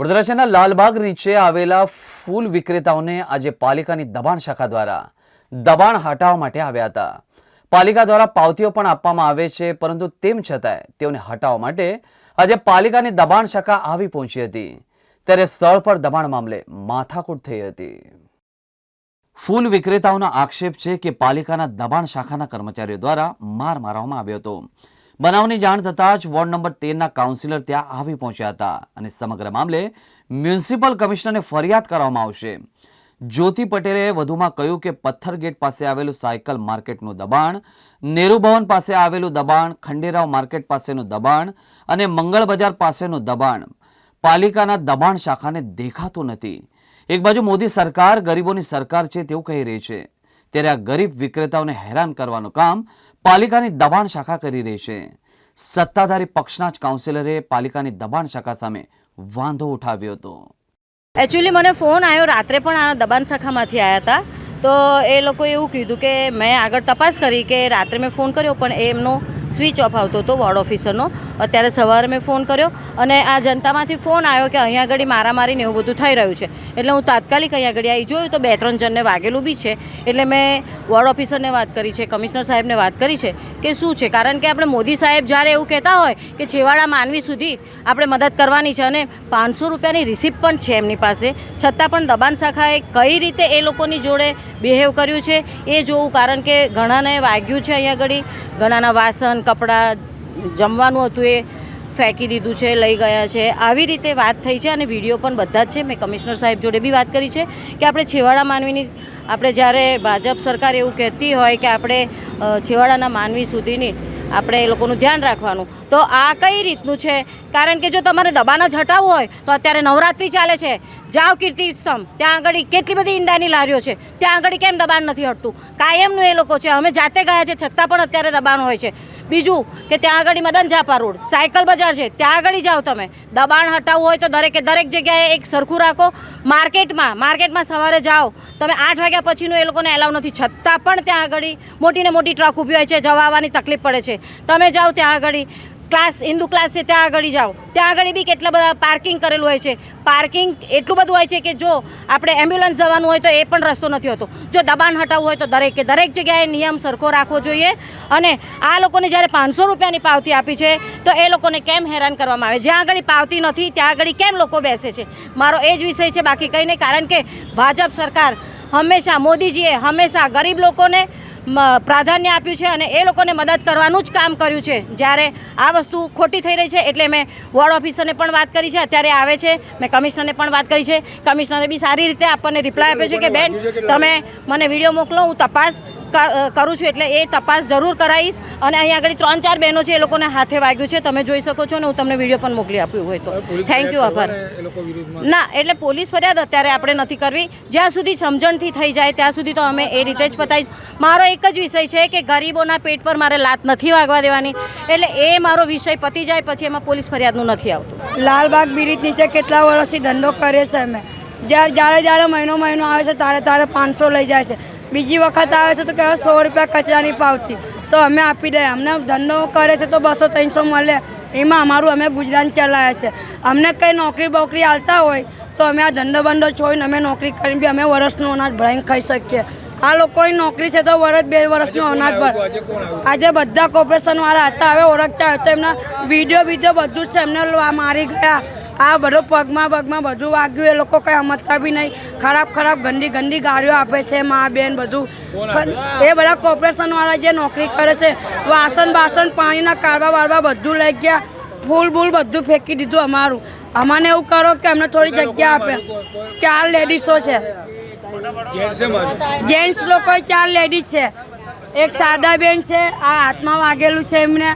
વડોદરા શહેરના લાલબાગ નીચે આવેલા ફૂલ વિક્રેતાઓને આજે પાલિકાની દબાણ શાખા દ્વારા દબાણ હટાવવા માટે આવ્યા હતા. પાલિકા દ્વારા પાવતીઓ પણ આપવામાં આવે છે, પરંતુ તેમ છતાંય તેઓને હટાવવા માટે આજે પાલિકાની દબાણ શાખા આવી પહોંચી હતી. ત્યારે સ્થળ પર દબાણ મામલે માથાકૂટ થઈ હતી. ફૂલ વિક્રેતાઓનો આક્ષેપ છે કે પાલિકાના દબાણ શાખાના કર્મચારીઓ દ્વારા માર મારવામાં આવ્યો હતો. બનાવની જાણ થતાં જ વોર્ડ નંબર તેરના કાઉન્સિલર ત્યાં આવી પહોંચ્યા હતા અને સમગ્ર મામલે મ્યુનિસિપલ કમિશનરને ફરિયાદ કરવામાં આવશે. જ્યોતિ પટેલે વધુમાં કહ્યું કે પથ્થર ગેટ પાસે આવેલું સાયકલ માર્કેટનું દબાણ, નેહરુ ભવન પાસે આવેલું દબાણ, ખંડેરાવ માર્કેટ પાસેનું દબાણ અને મંગળ બજાર પાસેનું દબાણ. પાલિકાના દબાણ શાખાને દેખાતું નથી. એક બાજુ મોદી સરકાર, ગરીબોની સરકાર છે તેવું કહી રહી છે. ત્યારે આ ગરીબ વિક્રેતાઓને હેરાન કરવાનું કામ પાલિકાની દબાણ શાખા કરી રહી છે. સત્તાધારી પક્ષના જ કાઉન્સિલરે પાલિકાની દબાણ શાખા સામે વાંધો ઉઠાવ્યો હતો. એકચ્યુઅલી મને ફોન આવ્યો રાત્રે પણ આ દબાણ શાખામાંથી આવ્યા હતા. તો એ લોકોએ એવું કીધું કે મેં આગળ તપાસ કરી કે રાત્રે મેં ફોન કર્યો, પણ એમનો સ્વિચ ઓફ આવતો હતો વોર્ડ ઓફિસરનો. અત્યારે સવારે મેં ફોન કર્યો અને આ જનતામાંથી ફોન આવ્યો કે અહીંયા આગળ મારામારી ને એવું બધું થઈ રહ્યું છે. એટલે હું તાત્કાલિક અહીંયા આગળ આવી જોયું તો બે ત્રણ જણને વાગેલું બી છે. એટલે મેં વોર્ડ ઓફિસરને વાત કરી છે, કમિશનર સાહેબને વાત કરી છે કે શું છે? કારણ કે આપણે મોદી સાહેબ જ્યારે એવું કહેતા હોય કે છેવાડા માનવી સુધી આપણે મદદ કરવાની છે અને પાંચસો રૂપિયાની રિસિપ્ટ પણ છે એમની પાસે. છતાં પણ દબાણ શાખાએ કઈ રીતે એ લોકોની જોડે બિહેવ કર્યું છે એ જોવું કારણ કે ઘણાને વાગ્યું છે અહીંયા આગળ. ઘણાના વાસણ કપડાં જમવાનું હતું એ ફેંકી દીધું છે, લઈ ગયા છે. આવી રીતે વાત થઈ છે અને વીડિયો પણ બધા જ છે. મેં કમિશનર સાહેબ જોડે બી વાત કરી છે કે આપણે છેવાડા માનવીની, આપણે જ્યારે ભાજપ સરકાર એવું કહેતી હોય કે આપણે છેવાડાના માનવી સુધીની આપણે એ લોકોનું ધ્યાન રાખવાનું. તો આ કઈ રીતનું છે? કારણ કે જો તમારે દબાણ જ હટાવવું હોય તો અત્યારે નવરાત્રિ ચાલે છે. જાઓ કીર્તિ સ્તંભ. ત્યાં આગળ કેટલી બધી ઈંડાની લારીઓ છે. ત્યાં આગળ કેમ દબાણ નથી હટતું? કાયમનું એ લોકો છે. અમે જાતે ગયા છે, છતાં પણ અત્યારે દબાણ હોય છે. બીજું કે ત્યાં આગળ મદન ઝાપા રોડ, સાયકલ બજાર છે. ત્યાં આગળ જાઓ તમે. દબાણ હટાવવું હોય તો દરેકે દરેક જગ્યાએ એક સરખું રાખો. માર્કેટમાં માર્કેટમાં સવારે જાઓ. તમે આઠ વાગ્યા પછીનું એ લોકોને એલાવ નથી. છતાં પણ ત્યાં આગળ મોટી ને મોટી ટ્રક ઊભી હોય છે. જવા આવવાની તકલીફ પડે છે. તમે જાઓ ત્યાં આગળ ક્લાસ, હિન્દુ ક્લાસ છે, ત્યાં આગળ જાઓ. ત્યાં આગળ બી કેટલા બધા પાર્કિંગ કરેલું હોય છે. પાર્કિંગ એટલું બધું હોય છે કે જો આપણે એમ્બ્યુલન્સ જવાનું હોય તો એ પણ રસ્તો નથી હોતો. જો દબાણ હટાવવું હોય તો દરેકે દરેક જગ્યાએ નિયમ સરખો રાખવો જોઈએ. અને આ લોકોને જ્યારે પાંચસો રૂપિયાની પાવતી આપી છે, તો એ લોકોને કેમ હેરાન કરવામાં આવે? જ્યાં આગળ પાવતી નથી, ત્યાં આગળ કેમ લોકો બેસે છે? મારો એ જ વિષય છે, બાકી કંઈ નહીં, કારણ કે ભાજપ સરકાર હંમેશા મોદીજીએ હંમેશા ગરીબ લોકોને પ્રાધાન્ય આપ્યું છે અને એ લોકોને મદદ કરવાનું જ કામ કર્યું છે. જ્યારે આ વસ્તુ ખોટી થઈ રહી છે એટલે મેં વોર્ડ ઓફિસરને પણ વાત કરી છે. અત્યારે આવે છે. મેં કમિશનરને પણ વાત કરી છે. કમિશનરે બી સારી રીતે આપણને રિપ્લાય આપ્યો છે કે બેન તમે મને વીડિયો મોકલો હું તપાસ કરું છું. એટલે એ તપાસ જરૂર કરાવીશ અને અહીંયા આગળ ત્રણ ચાર બહેનો છે એ લોકોને હાથે વાગ્યું છે. તમે જોઈ શકો છો ને હું તમને વીડિયો પણ મોકલી આપ્યું હોય તો. થેન્ક યુ આભાર. ના એટલે પોલીસ ફરિયાદ અત્યારે આપણે નથી કરવી. જ્યાં સુધી સમજણથી થઈ જાય ત્યાં સુધી તો અમે એ રીતે જ પતાવીશ મારો એક જ વિષય છે કે ગરીબોના પેટ પર મારે લાત નથી વાગવા દેવાની. એટલે એ મારો વિષય પતી જાય પછી એમાં પોલીસ ફરિયાદનું નથી આવતું. લાલબાગ બ્રિજ નીચે કેટલા વર્ષથી ધંધો કરે છે અમે જ્યારે જ્યારે જ્યારે મહિનો મહિનો આવે છે તારે તારે પાંચસો લઈ જાય છે. બીજી વખત આવે છે તો કહેવાય સો રૂપિયા કચરાની પાવતી તો અમે આપી દઈએ. અમને ધંધો કરે છે તો બસો ત્રણસો મળે. એમાં અમારું અમે ગુજરાન ચલાવે છે. અમને કંઈ નોકરી બોકરી આવતા હોય તો અમે આ ધંધો બંધો છોડીને અમે નોકરી કરીને બી અમે વર્ષનું અનાજ ભરાઈને ખાઈ શકીએ. આ લોકોની નોકરી છે તો વર્ષ બે વર્ષનું અનાજ પર આજે બધા કોર્પોરેશન વાળા હતા હવે ઓળખતા હતા એમના વીડિયો વીડિયો બધું જ છે એમને મારી ગયા. આ બધું પગમાં પગમાં બધું વાગ્યું એ લોકો કંઈ સમજતા બી નહીં. ખરાબ ખરાબ ગંદી ગંદી ગાડીઓ આપે છે મા બેન બધું. એ બધા કોર્પોરેશન વાળા જે નોકરી કરે છે વાસણ બાસણ પાણીના કારવા વાળવા બધું લઈ ગયા. ફૂલ બૂલ બધું ફેંકી દીધું અમારું. અમાને એવું કરો કે અમને થોડી જગ્યા આપે. ચાર લેડીસો છે. જેન્ટ્સ લોકો ચાર લેડીઝ છે. એક સાદા બેન છે આ હાથમાં વાગેલું છે એમને.